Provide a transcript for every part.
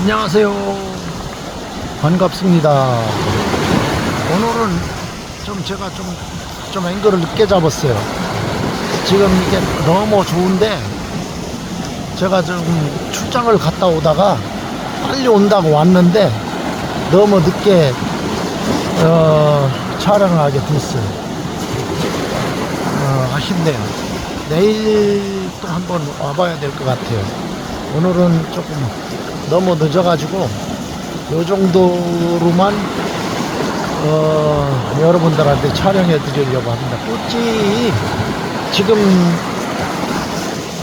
안녕하세요. 반갑습니다. 오늘은 좀 제가 좀, 좀 앵글을 늦게 잡았어요. 지금 이게 너무 좋은데 제가 좀 출장을 갔다 오다가 빨리 온다고 왔는데 너무 늦게 어, 촬영을 하게 됐어요. 어, 아쉽네요. 내일 또 한번 와봐야 될 것 같아요. 오늘은 조금 너무 늦어가지고 요 정도로만 어, 여러분들한테 촬영해 드리려고 합니다. 꽃이 지금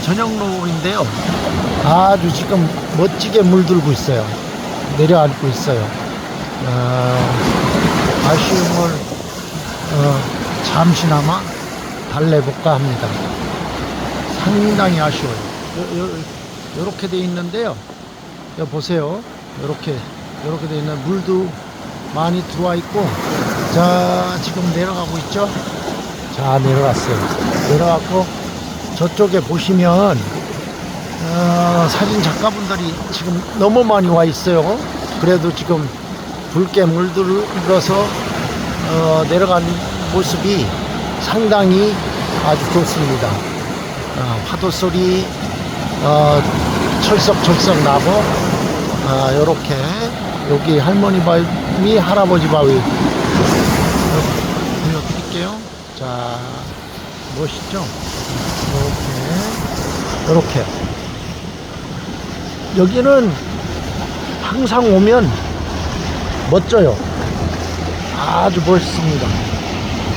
저녁 노을인데요. 아주 지금 멋지게 물들고 있어요. 내려앉고 있어요. 어, 아쉬움을 어, 잠시나마 달래볼까 합니다. 상당히 아쉬워요. 요, 요, 요렇게 돼 있는데요. 여기 보세요. 요렇게, 요렇게 돼 있는 물도 많이 들어와 있고, 자, 지금 내려가고 있죠? 자, 내려갔어요. 내려갔고, 저쪽에 보시면, 어, 사진 작가분들이 지금 너무 많이 와 있어요. 그래도 지금 붉게 물들어서 어, 내려간 모습이 상당히 아주 좋습니다. 어, 파도 소리 어, 철썩철썩 나고 어, 요렇게 여기 할머니 바위 할아버지 바위 보여드릴게요. 자 멋있죠? 이렇게 이렇게 여기는 항상 오면 멋져요. 아주 멋있습니다.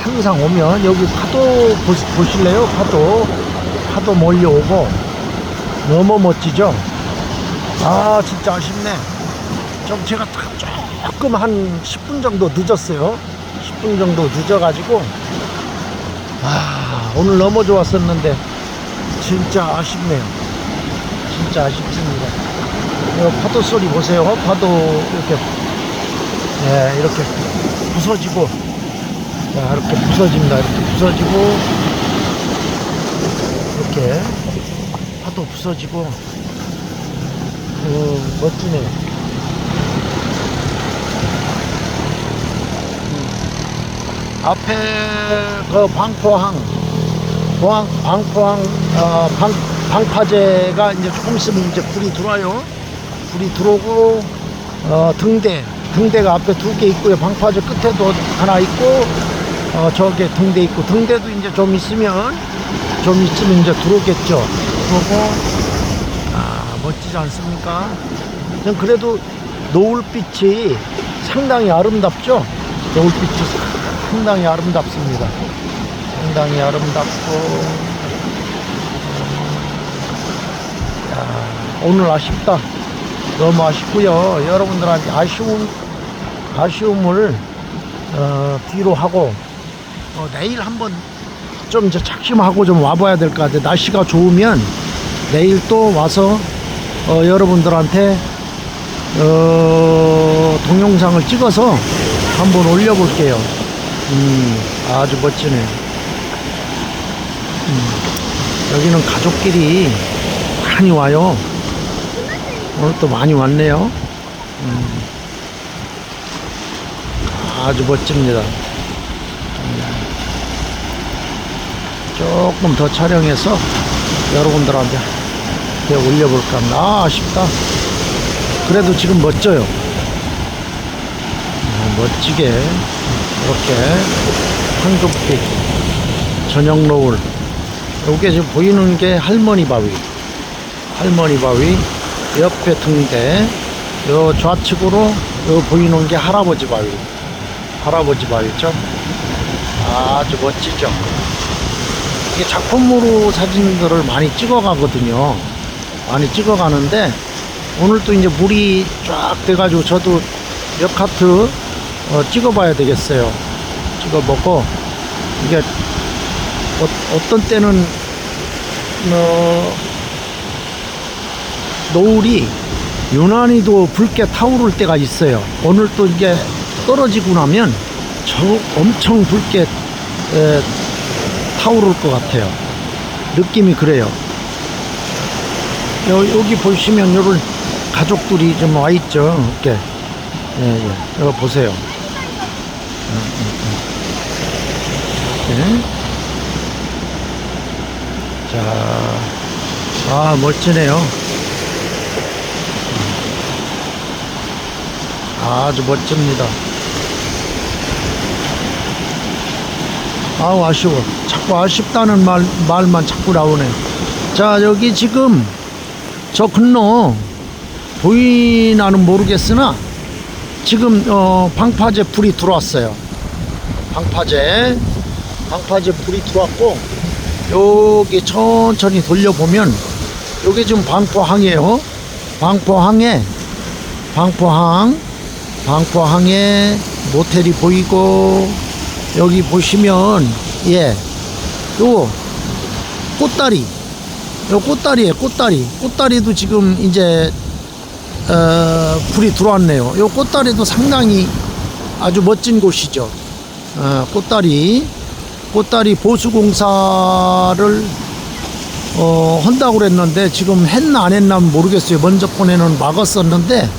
항상 오면 여기 파도 보실래요? 파도 파도 몰려오고 너무 멋지죠? 아 진짜 아쉽네. 좀 제가 다 조금 한 10분 정도 늦었어요. 10분 정도 늦어가지고 아 오늘 너무 좋았었는데 진짜 아쉽네요. 진짜 아쉽습니다. 이 파도 소리 보세요. 파도 이렇게 네, 이렇게 부서지고 자, 이렇게 부서집니다. 이렇게 부서지고 이렇게 파도 부서지고 어, 멋지네요. 음. 앞에 그 방포항 포항, 방포항 어, 방, 방파제가 이제 조금 있으면 이제 불이 들어와요. 불이 들어오고 어, 등대 등대가 앞에 두 개 있고요. 방파제 끝에도 하나 있고 어, 저게 등대 있고 등대도 이제 좀 있으면 좀 있으면 이제 들어오겠죠. 그러고 아 멋지지 않습니까? 전 그래도 노을빛이 상당히 아름답죠. 노을빛이 상당히 아름답습니다. 상당히 아름답고 야, 오늘 아쉽다. 너무 아쉽고요. 여러분들한테 아쉬움 아쉬움을 어, 뒤로 하고 어, 내일 한번 좀 이제 작심하고 좀 와봐야 될 것 같아요. 날씨가 좋으면 내일 또 와서 어, 여러분들한테 어, 동영상을 찍어서 한번 올려볼게요. 음, 아주 멋지네. 음, 여기는 가족끼리 많이 와요. 오늘 또 많이 왔네요. 음, 아주 멋집니다. 음, 조금 더 촬영해서 여러분들한테 이렇게 올려볼까 합니다. 아, 아쉽다. 그래도 지금 멋져요. 아, 멋지게 이렇게 황금빛 저녁 노을 여기 지금 보이는 게 할머니 바위 할머니 바위 옆에 등대 요 좌측으로 요 보이는 게 할아버지 바위 할아버지 바위죠 아주 멋지죠 이게 작품으로 사진들을 많이 찍어 가거든요 많이 찍어 가는데 오늘 또 이제 물이 쫙 돼가지고 저도 몇 카트 어, 찍어 봐야 되겠어요 찍어 보고 이게 어, 어떤 때는 어, 노을이 유난히도 붉게 타오를 때가 있어요. 오늘 또 이게 떨어지고 나면 저 엄청 붉게 에, 타오를 것 같아요. 느낌이 그래요. 여, 여기 보시면 요를 가족들이 좀 와 있죠. 이렇게. 예, 예. 이거 보세요. 음, 음, 음. 이렇게. 자, 아, 멋지네요. 아주 멋집니다. 아우, 아쉬워. 자꾸 아쉽다는 말, 말만 자꾸 나오네. 자, 여기 지금 저 근로 보이나는 모르겠으나 지금 어, 방파제 불이 들어왔어요. 방파제, 방파제 불이 들어왔고 여기 천천히 돌려보면 여기 지금 방포항이에요. 방포항에 방포항, 방포항에 모텔이 보이고 여기 보시면 예, 요 꽃다리, 요 꽃다리에 꽃다리, 꽃다리도 지금 이제 어, 불이 들어왔네요. 요 꽃다리도 상당히 아주 멋진 곳이죠. 어, 꽃다리, 꽃다리 보수공사를 어, 한다고 그랬는데 지금 했나 안 했나 모르겠어요. 먼저 번에는 막았었는데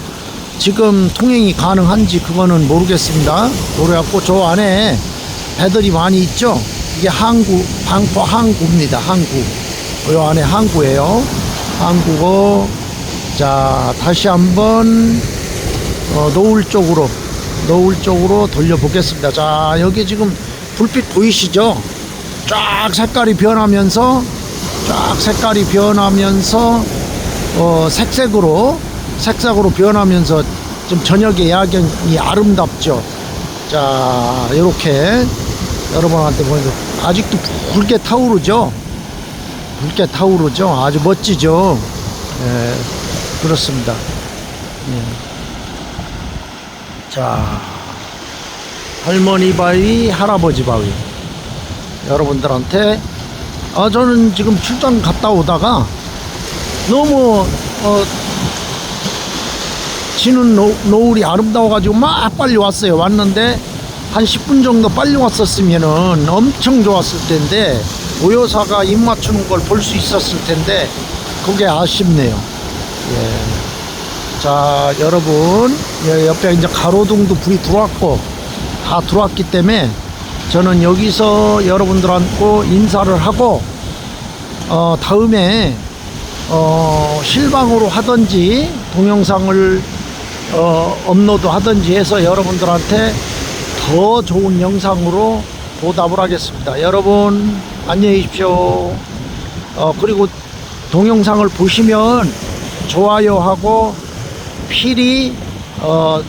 지금 통행이 가능한지 그거는 모르겠습니다. 그래갖고 저 안에 배들이 많이 있죠. 이게 항구, 방포 항구입니다. 항구. 요 안에 항구예요. 항구고 자 다시 한번 어, 노을 쪽으로 노을 쪽으로 돌려보겠습니다. 자 여기 지금 불빛 보이시죠? 쫙 색깔이 변하면서 쫙 색깔이 변하면서 어, 색색으로 색색으로 변하면서 좀 저녁의 야경이 아름답죠. 자 이렇게 여러분한테 보여서 아직도 붉게 타오르죠. 붉게 타오르죠. 아주 멋지죠. 예, 그렇습니다. 예. 자 할머니 바위, 할아버지 바위. 여러분들한테 아 저는 지금 출장 갔다 오다가 너무 어 지는 노, 노을이 아름다워가지고 막 빨리 왔어요. 왔는데 한 10분 정도 빨리 왔었으면은 엄청 좋았을 텐데 오요사가 입 맞추는 걸 볼 수 있었을 텐데 그게 아쉽네요. 예. 자 여러분 예, 옆에 이제 가로등도 불이 들어왔고 다 들어왔기 때문에 저는 여기서 여러분들한테 인사를 하고 어, 다음에 어, 실방으로 하든지 동영상을 어, 업로드 하든지 해서 여러분들한테 더 좋은 영상으로 보답을 하겠습니다. 여러분 안녕히 계십시오. 어, 그리고 동영상을 보시면 좋아요하고 필히 어,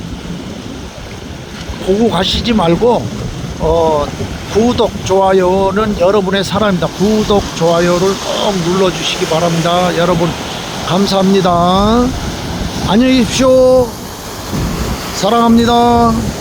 보고 가시지 말고 어, 구독, 좋아요는 여러분의 사랑입니다. 구독, 좋아요를 꼭 눌러주시기 바랍니다. 여러분, 감사합니다. 안녕히 계십시오. 사랑합니다.